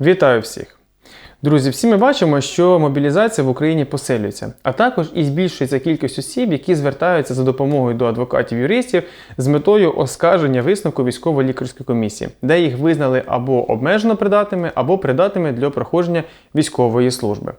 Вітаю всіх! Друзі, всі ми бачимо, що мобілізація в Україні посилюється, а також і збільшується кількість осіб, які звертаються за допомогою до адвокатів-юристів з метою оскарження висновку військово-лікарської комісії, де їх визнали або обмежено придатними, або придатними для проходження військової служби.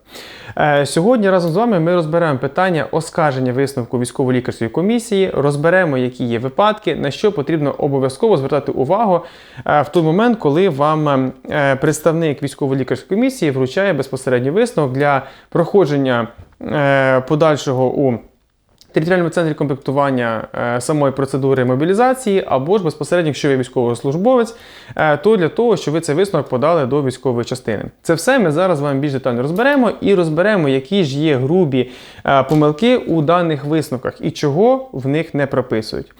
Е, Сьогодні разом з вами ми розберемо питання оскарження висновку військово-лікарської комісії, розберемо, які є випадки, на що потрібно обов'язково звертати увагу е, в той момент, коли вам е, представник військово-лікарської комісії вручає безпосередньо висновок для проходження е, подальшого у територіальному центрі комплектування е, самої процедури мобілізації, або ж безпосередньо, якщо ви військовослужбовець, е, то для того, щоб ви цей висновок подали до військової частини. Це все ми зараз з вами більш детально розберемо і розберемо, які ж є грубі е, помилки у даних висновках і чого в них не прописують.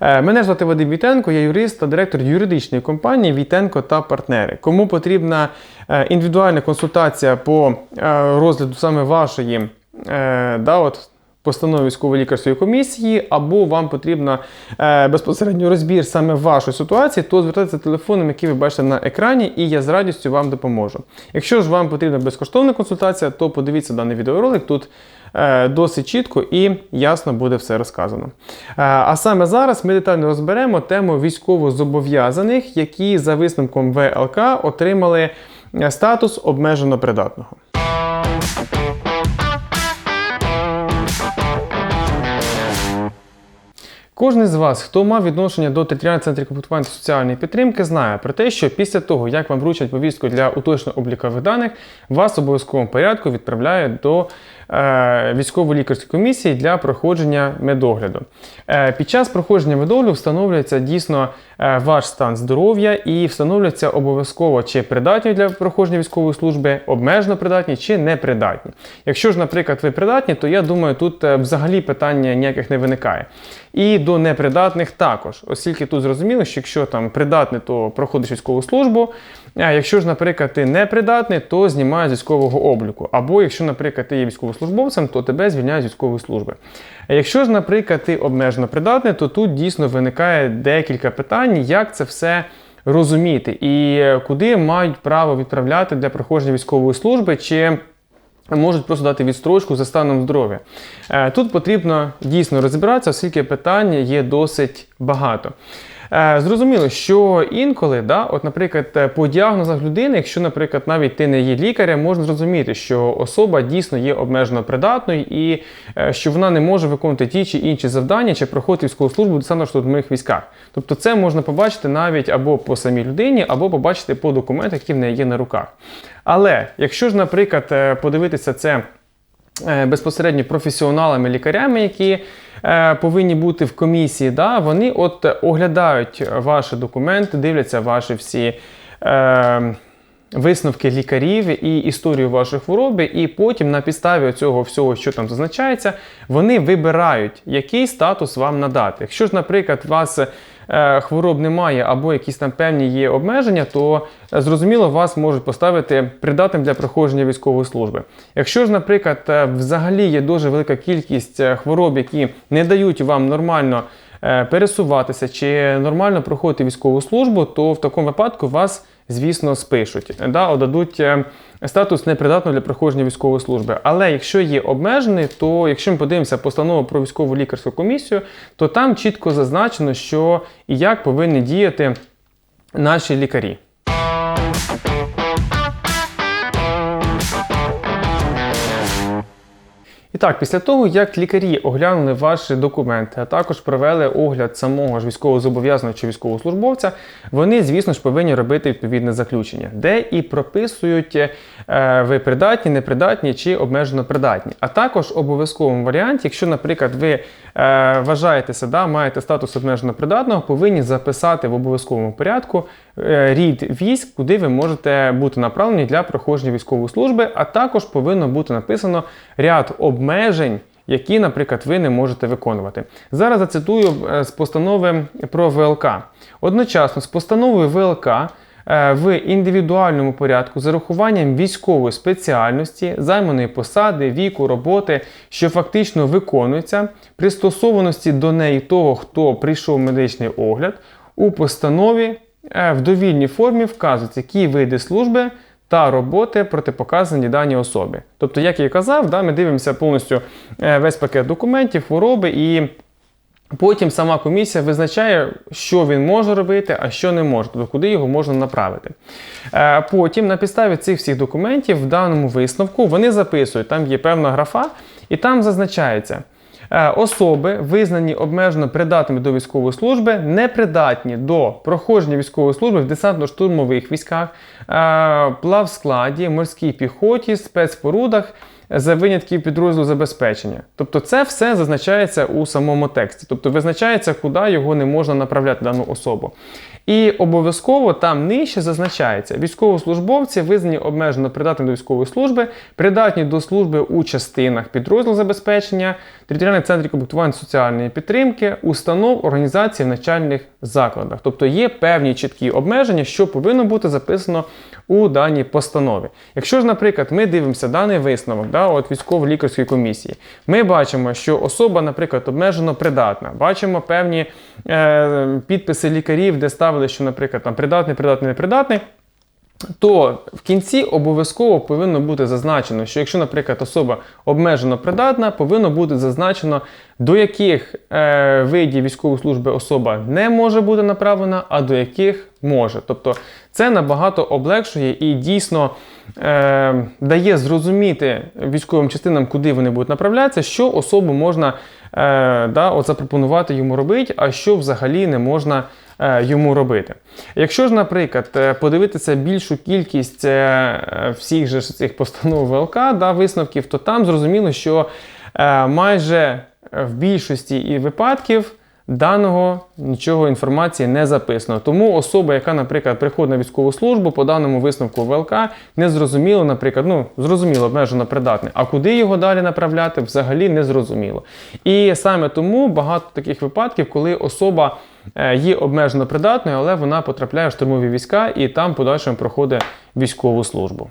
Мене звати Вадим Вітенко, я юрист та директор юридичної компанії Вітенко та партнери. Кому потрібна індивідуальна консультація по розгляду саме вашої да, от, постанови військово-лікарської комісії, або вам потрібна е, безпосередньо розбір саме вашої ситуації, то звертайтеся телефоном, який ви бачите на екрані, і я з радістю вам допоможу. Якщо ж вам потрібна безкоштовна консультація, то подивіться даний відеоролик. Тут е, досить чітко і ясно буде все розказано. Е, а саме зараз ми детально розберемо тему військовозобов'язаних, які за висновком ВЛК отримали статус обмежено придатного. Кожен з вас, хто мав відношення до територіального центру комплектування соціальної підтримки, знає про те, що після того, як вам вручать повістку для уточнення облікових даних, вас в обов'язковому порядку відправляють до е, військово-лікарської комісії для проходження медогляду. Е, під час проходження медогляду встановлюється дійсно е, ваш стан здоров'я і встановлюється обов'язково, чи придатні для проходження військової служби, обмежено придатні чи непридатні. Якщо ж, наприклад, ви придатні, то я думаю, тут е, взагалі питання ніяких не виникає. І до непридатних також, оскільки тут зрозуміло, що якщо там придатний, то проходиш військову службу. А якщо ж, наприклад, ти непридатний, то знімають з військового обліку. Або якщо, наприклад, ти є військовослужбовцем, то тебе звільняють з військової служби. А якщо ж, наприклад, ти обмежено придатний, то тут дійсно виникає декілька питань, як це все розуміти і е, куди мають право відправляти для проходження військової служби. чи Можуть просто дати відстрочку за станом здоров'я. Е, Тут потрібно дійсно розібратися, оскільки питань є досить багато. Е, Зрозуміло, що інколи, да, от, наприклад, е, по діагнозах людини, якщо, наприклад, навіть ти не є лікарем, можна зрозуміти, що особа дійсно є обмежено придатною і е, що вона не може виконувати ті чи інші завдання, чи проходити військову службу в десантно-штурмових військах. Тобто це можна побачити навіть або по самій людині, або побачити по документах, які в неї є на руках. Але якщо ж, наприклад, подивитися це безпосередньо професіоналами, лікарями, які е, повинні бути в комісії, да, вони от е, оглядають ваші документи, дивляться ваші всі. Е, Висновки лікарів і історію вашої хвороби, і потім на підставі цього всього, що там зазначається, вони вибирають, який статус вам надати. Якщо ж, наприклад, вас е, хвороб немає або якісь там певні є обмеження, то е, зрозуміло вас можуть поставити придатним для проходження військової служби. Якщо ж, наприклад, е, взагалі є дуже велика кількість е, хвороб, які не дають вам нормально е, пересуватися чи нормально проходити військову службу, то в такому випадку вас, звісно, спишуть, да, отдадуть е, статус непридатного для проходження військової служби. Але якщо є обмежений, то якщо ми подивимося постанову про військову лікарську комісію, то там чітко зазначено, що і як повинні діяти наші лікарі. Так, після того, як лікарі оглянули ваші документи, а також провели огляд самого ж військовозобов'язаного чи військовослужбовця, вони, звісно ж, повинні робити відповідне заключення, де і прописують, е, ви придатні, непридатні чи обмежено придатні. А також обов'язковому варіанті, якщо, наприклад, ви е, вважаєте себе, маєте статус обмежено придатного, повинні записати в обов'язковому порядку е, рід військ, куди ви можете бути направлені для проходження військової служби, а також повинно бути написано ряд обмежень. Які, наприклад, ви не можете виконувати. Зараз зацитую е, з постанови про ВЛК. Одночасно з постановою ВЛК е, в індивідуальному порядку з урахуванням військової спеціальності, займаної посади, віку, роботи, що фактично виконується, пристосованості до неї того, хто прийшов медичний огляд, у постанові е, в довільній формі вказують, які види служби та роботи протипоказані даній особі. Тобто, як я і казав, да, ми дивимося повністю е, весь пакет документів, хвороби і. Потім сама комісія визначає, що він може робити, а що не може, тобто куди його можна направити. Е, Потім на підставі цих всіх документів в даному висновку вони записують, там є певна графа, і там зазначається. Е, Особи, визнані обмежено придатними до військової служби, непридатні до проходження військової служби в десантно-штурмових військах, е, плавскладі, морській піхоті, спецпорудах, за винятків підрозділу забезпечення. Тобто це все зазначається у самому тексті. Тобто визначається, куди його не можна направляти дану особу. І обов'язково там нижче зазначається: військовослужбовці визнані обмежено придатними до військової служби, придатні до служби у частинах підрозділу забезпечення, територіальних центрів комплектування соціальної підтримки, установ, організацій в навчальних закладах. Тобто є певні чіткі обмеження, що повинно бути записано у даній постанові. Якщо ж, наприклад, ми дивимося даний висновок да, от військово-лікарської комісії, ми бачимо, що особа, наприклад, обмежено придатна, бачимо певні е, підписи лікарів, де ставили, що, наприклад, там придатний, придатний, непридатний. То в кінці обов'язково повинно бути зазначено, що якщо, наприклад, особа обмежено придатна, повинно бути зазначено, до яких е, видів військової служби особа не може бути направлена, а до яких може. Тобто це набагато облегшує і дійсно е, дає зрозуміти військовим частинам, куди вони будуть направлятися, що особу можна е, да, от запропонувати йому робити, а що взагалі не можна йому робити. Якщо ж, наприклад, е, подивитися більшу кількість е, всіх же цих постанов ВЛК, да, висновків, то там зрозуміло, що е, майже в більшості і випадків даного нічого інформації не записано. Тому особа, яка, наприклад, приходить на військову службу, по даному висновку ВЛК, не зрозуміло, наприклад, ну зрозуміло, обмежено придатний. А куди його далі направляти, взагалі не зрозуміло. І саме тому багато таких випадків, коли особа е, є обмежено придатною, але вона потрапляє в штурмові війська і там подальшому проходить військову службу.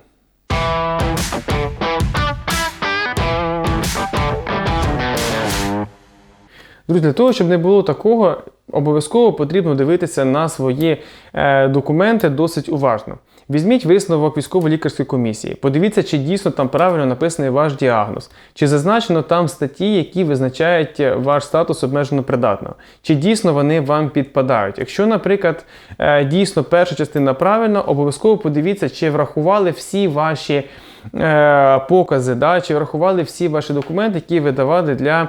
Друзі, для того, щоб не було такого, обов'язково потрібно дивитися на свої е, документи досить уважно. Візьміть висновок військово-лікарської комісії, подивіться, чи дійсно там правильно написаний ваш діагноз, чи зазначено там статті, які визначають ваш статус обмежено придатного, чи дійсно вони вам підпадають. Якщо, наприклад, е, дійсно перша частина правильна, обов'язково подивіться, чи врахували всі ваші е, покази, да, чи врахували всі ваші документи, які ви давали для е,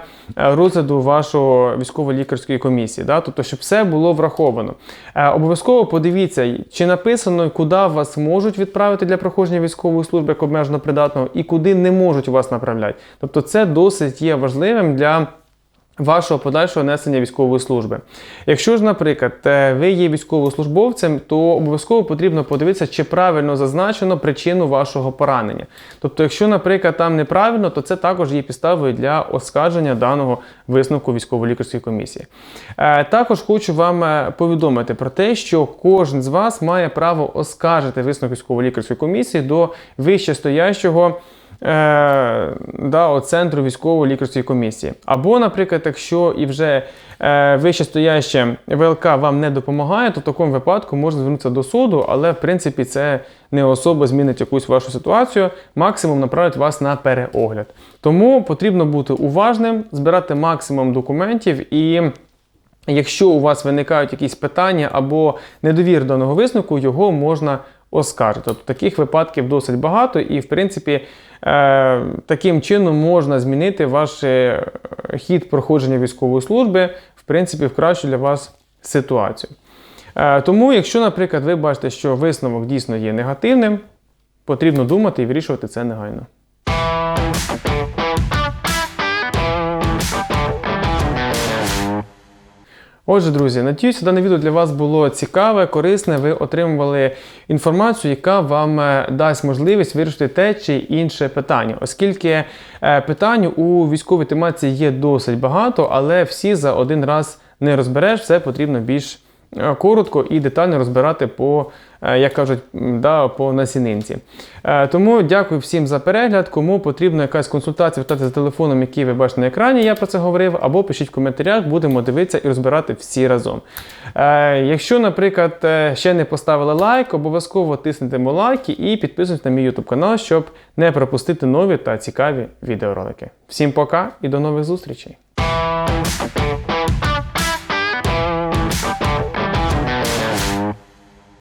розгляду вашого військово-лікарської комісії. Да? Тобто, щоб все було враховано. Е, обов'язково подивіться, чи написано, куди вас можуть відправити для проходження військової служби як обмежено придатного, і куди не можуть вас направляти. Тобто, це досить є важливим для. Вашого подальшого несення військової служби. Якщо ж, наприклад, е, ви є військовослужбовцем, то обов'язково потрібно подивитися, чи правильно зазначено причину вашого поранення. Тобто, якщо, наприклад, там неправильно, то це також є підставою для оскарження даного висновку військово-лікарської комісії. Е, Також хочу вам е, повідомити про те, що кожен з вас має право оскаржити висновок військово-лікарської комісії до вищестоящого да, от центру військово-лікарської комісії. Або, наприклад, якщо і вже е, вищестояще ВЛК вам не допомагає, то в такому випадку можна звернутися до суду, але в принципі це не особа змінить якусь вашу ситуацію, максимум направить вас на переогляд. Тому потрібно бути уважним, збирати максимум документів і. Якщо у вас виникають якісь питання або недовір до даного висновку, його можна оскаржити. Тобто таких випадків досить багато, і, в принципі, е, таким чином можна змінити ваш е, хід проходження військової служби, в принципі, в кращу для вас ситуацію. Е, тому, якщо, наприклад, ви бачите, що висновок дійсно є негативним, потрібно думати і вирішувати це негайно. Отже, друзі, надіюся, дане відео для вас було цікаве, корисне. Ви отримували інформацію, яка вам е, дасть можливість вирішити те чи інше питання, оскільки е, питань у військовій тематиці є досить багато, але всі за один раз не розбереш, все потрібно більш коротко і детально розбирати по, е, як кажуть, да, по насінинці. Е, Тому дякую всім за перегляд. Кому потрібна якась консультація, втати за телефоном, який ви бачите на екрані, я про це говорив, або пишіть в коментарях, будемо дивитися і розбирати всі разом. Е, Якщо, наприклад, е, ще не поставили лайк, обов'язково тиснітимо лайки і підписуйтесь на мій YouTube канал, щоб не пропустити нові та цікаві відеоролики. Всім пока і до нових зустрічей!